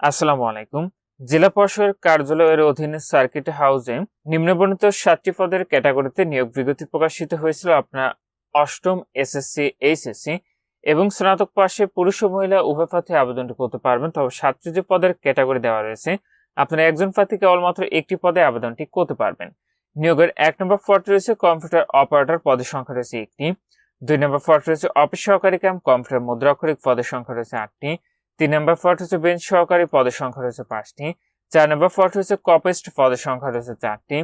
আসসালামু আলাইকুম। জেলা পরিষদের কার্যালয়ের অধীনে সার্কিট হাউসে নিম্নবর্ণিত সাতটি পদের ক্যাটাগরিতে নিয়োগ বিজ্ঞপ্তি প্রকাশিত হয়েছিল আপনার অষ্টম এসএসসি, এইচএসসি এবং স্নাতক পাশে পুরুষ ও মহিলা উভয় প্রার্থী আবেদনটি করতে পারবেন। তবে সাতটি যে পদের ক্যাটাগরি দেওয়া রয়েছে, আপনারা একজন প্রার্থী কেবলমাত্র একটি পদে আবেদনটি করতে পারবেন। নিয়োগের এক নম্বর পদটি রয়েছে কম্পিউটার অপারেটর পদের সংখ্যা রয়েছে একটি। দুই নম্বর পদটি রয়েছে অফিস সহকারী ক্যাম্প কম্পিউটার মুদ্রাক্ষরিক পদের সংখ্যা রয়েছে আটটি। তিন নম্বর পদ হচ্ছে বেঞ্চ সহকারী পদের সংখ্যা রয়েছে পাঁচটি। চার নম্বর পদ হচ্ছে কপিস্ট পদের সংখ্যা রয়েছে চারটি।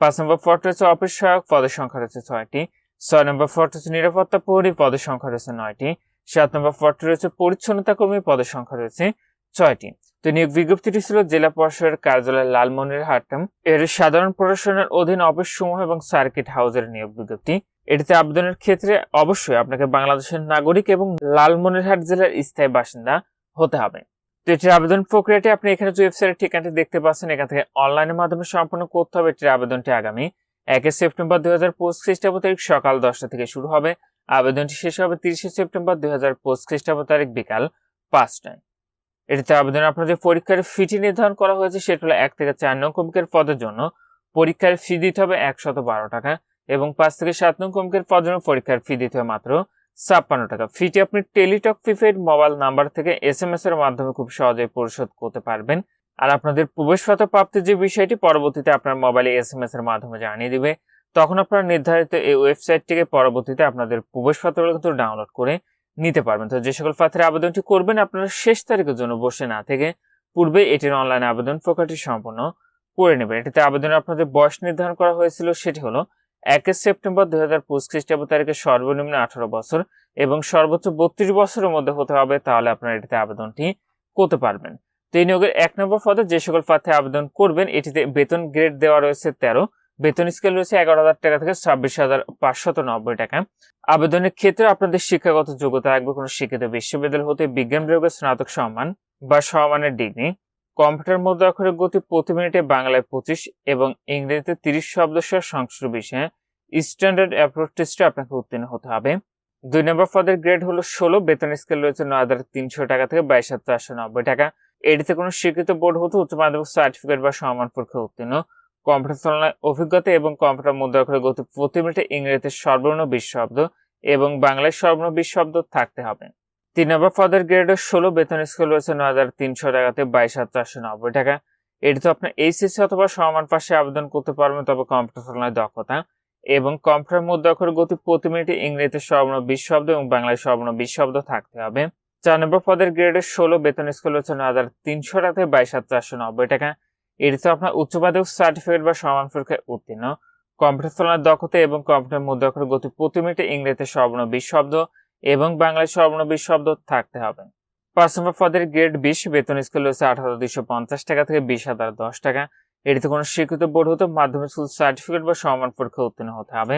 পাঁচ নম্বর পদ রয়েছে অফিস সহায়ক পদের সংখ্যা রয়েছে ছয়টি। ছয় নম্বর পদ হচ্ছে নিরাপত্তা প্রহরী পদের সংখ্যা রয়েছে নয়টি। সাত নম্বর পদটি রয়েছে পরিচ্ছন্নতা কর্মী পদের সংখ্যা রয়েছে ছয়টি। তো নিয়োগ বিজ্ঞপ্তিটি ছিল জেলা পরিষদের কার্যালয় লালমনিরহাটম এর সাধারণ প্রশাসনের অধীন অফিস সমূহ এবং সার্কিট হাউসের নিয়োগ বিজ্ঞপ্তি। এটিতে আবেদনের ক্ষেত্রে অবশ্যই আপনাকে বাংলাদেশের নাগরিক এবং লালমনিরহাট জেলার স্থায়ী বাসিন্দা হতে হবে। তো এটির আবেদন প্রক্রিয়াটি আপনি এখানে যে ওয়েবসাইটের ঠিকানাটি দেখতে পাচ্ছেন, এখান থেকে অনলাইনের মাধ্যমে সম্পন্ন করতে হবে। এটির আবেদনটি আগামী একে সেপ্টেম্বর দুই হাজার পঁচিশ খ্রিস্টাব্দ তারিখ সকাল দশটা থেকে শুরু হবে। আবেদনটি শেষ হবে তিরিশে সেপ্টেম্বর দুই হাজার পঁচিশ খ্রিস্টাব্দ তারিখ বিকাল পাঁচটায়। এটিতে আবেদন আপনার যে পরীক্ষার ফিটি নির্ধারণ করা হয়েছে, সেটা হলো এক থেকে চার নং কমিকের পদের জন্য। পরীক্ষার ফি দিতে হবে একশত বারো টাকা এবং পাঁচ থেকে সাত নং কমিকের পদের জন্য পরীক্ষার ফি দিতে হবে মাত্র ছাপ্পান্ন টাকা। ফিটি আপনি টেলিটক প্রিপেড মোবাইল নাম্বার থেকে এস এম এস এর মাধ্যমে খুব সহজেই পরিশোধ করতে পারবেন। আর আপনাদের প্রবেশপত্র প্রাপ্তির যে বিষয়টি, পরবর্তীতে আপনার মোবাইলে এস এম এস এর মাধ্যমে জানিয়ে দিবে। তখন আপনারা নির্ধারিত এই ওয়েবসাইট থেকে পরবর্তীতে আপনাদের প্রবেশপত্রগুলো কিন্তু ডাউনলোড করে নিতে পারবেন। তো যে সকল প্রার্থীর আবেদনটি করবেন, আপনারা শেষ তারিখের জন্য বসে না থেকে পূর্বে এটির অনলাইন আবেদন প্রক্রিয়াটি সম্পন্ন করে নেবেন। এটিতে আবেদনে আপনাদের বয়স নির্ধারণ করা হয়েছিল, সেটি হলো একে সেপ্টেম্বর দুই হাজার পঁচিশ খ্রিস্টাব্দ তারিখে সর্বনিম্ন আঠারো বছর এবং সর্বোচ্চ বত্রিশ বছরের মধ্যে হতে হবে, তাহলে আপনারা এটিতে আবেদনটি করতে পারবেন। তো এই নিয়োগের এক নম্বর পদে যে সকল প্রার্থী আবেদন করবেন, এটিতে বেতন গ্রেড দেওয়া রয়েছে তেরো, বেতন স্কেল রয়েছে এগারো হাজার টাকা থেকে ছাব্বিশ হাজার পাঁচশত নব্বই টাকা। আবেদনের ক্ষেত্রে আপনাদের শিক্ষাগত যোগ্যতা রাখবে কোনো শিক্ষিত বিশ্ববিদ্যালয় হতে বিজ্ঞান বিভাগের স্নাতক সম্মান বা সম্মানের ডিগ্রি, কম্পিউটার মধ্যে অক্ষরের গতি প্রতি মিনিটে বাংলায় পঁচিশ এবং ইংরেজিতে তিরিশ শব্দ সহ সংস্কৃত বিষয়ে স্ট্যান্ডার্ড অ্যাপ্রোচ টেস্টে আপনাকে উত্তীর্ণ হতে হবে। দুই নম্বর পদের গ্রেড হলো ষোলো, বেতন স্কেল রয়েছে নয় হাজার তিনশো টাকা থেকে বাইশ হাজার চারশো নব্বই টাকা। এটিতে কোনো স্বীকৃত বোর্ড হতে উচ্চ মাধ্যমিক সার্টিফিকেট বা সমান পরীক্ষা উত্তীর্ণ। কম্পিউটার তুলনায় অভিজ্ঞতা এবং কম্পিউটার মধ্যে অক্ষরের গতি প্রতি মিনিটে ইংরেজিতে সর্বর্ণ বিশ শব্দ এবং বাংলায় সর্বর্ণ বিশ শব্দ থাকতে হবে। তিন নম্বর পদের গ্রেড ষোলো, বেতন স্কেল রয়েছে নয় হাজার তিনশো টাকাতে বাইশ হাজার চারশো নব্বই টাকা। এটিতে আপনার এইচএসসি অথবা সমান পাশে আবেদন করতে পারবেন, তবে কম্পিউটার তুলনায় দক্ষতা। এবং কম্পিউটার মধ্যে অক্ষর গতি প্রতি মিনিটে ইংরেজিতে সর্বর্ণ বিশ শব্দ এবং বাংলায় সর্বর্ণ বিশ শব্দ থাকতে হবে। চার নম্বর পদের গ্রেডের ষোলো বেতন স্কেল হচ্ছে নয় হাজার তিনশো টাকা থেকে বাইশ হাজার চারশো নব্বই টাকা। এটিতে আপনার উচ্চ মাধ্যমিক সার্টিফিকেট বা সমান পরীক্ষায় উত্তীর্ণ। কম্পিউটার তুলনায় দক্ষতা এবং কম্পিউটার মধ্যে অক্ষর গতি প্রতি মিনিটে ইংরেজিতে সর্বর্ণ বিশ শব্দ এবং বাংলায় সর্বর্ণ বিশ শব্দ থাকতে হবে। পাঁচ নম্বর পদের গ্রেড বিশ বেতন স্কেল হচ্ছে আট হাজার দুইশো পঞ্চাশ টাকা থেকে বিশ হাজার দশ টাকা। এটিতে কোনো স্বীকৃত বোর্ড হতে মাধ্যমিক স্কুল সার্টিফিকেট বা সমান পরীক্ষা উত্তীর্ণ হতে হবে।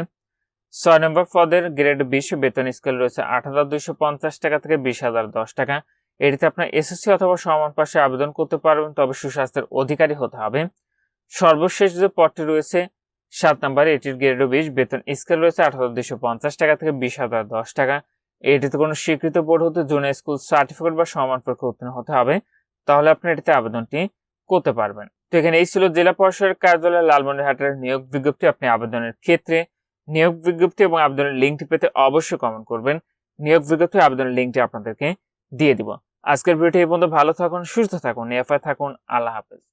ছয় নম্বর পদের গ্রেড বিশ বেতন স্কেল রয়েছে আট হাজার দুইশো পঞ্চাশ টাকা থেকে বিশ হাজার দশ টাকা। এটিতে আপনার এসএসসি অথবা সমান পাশে আবেদন করতে পারবেন, তবে সুস্বাস্থ্যের অধিকারী হতে হবে। সর্বশেষ যে পদটি রয়েছে, সাত নম্বরে এটির গ্রেড বিশ, বেতন স্কেল রয়েছে আট হাজার পঞ্চাশ টাকা থেকে বিশ হাজার দশ টাকা। এটিতে কোনো স্বীকৃত বোর্ড হতে জুনিয়র স্কুল সার্টিফিকেট বা সমান পরীক্ষা উত্তীর্ণ হতে হবে। তাহলে আপনি এটিতে আবেদনটি করতে পারবেন। তো এখানে এই ছিল জেলা পরিষদের কার্যালয় লালমনিরহাটের নিয়োগ বিজ্ঞপ্তি। আপনি আবেদনের ক্ষেত্রে নিয়োগ বিজ্ঞপ্তি এবং আবেদনের লিঙ্কটি পেতে অবশ্যই কমেন্ট করবেন। নিয়োগ বিজ্ঞপ্তি আবেদনের লিঙ্কটি আপনাদেরকে দিয়ে দিব। আজকের ভিডিওটি এই পর্যন্ত। ভালো থাকুন, সুস্থ থাকুন এফআই থাকুন। আল্লাহ হাফেজ।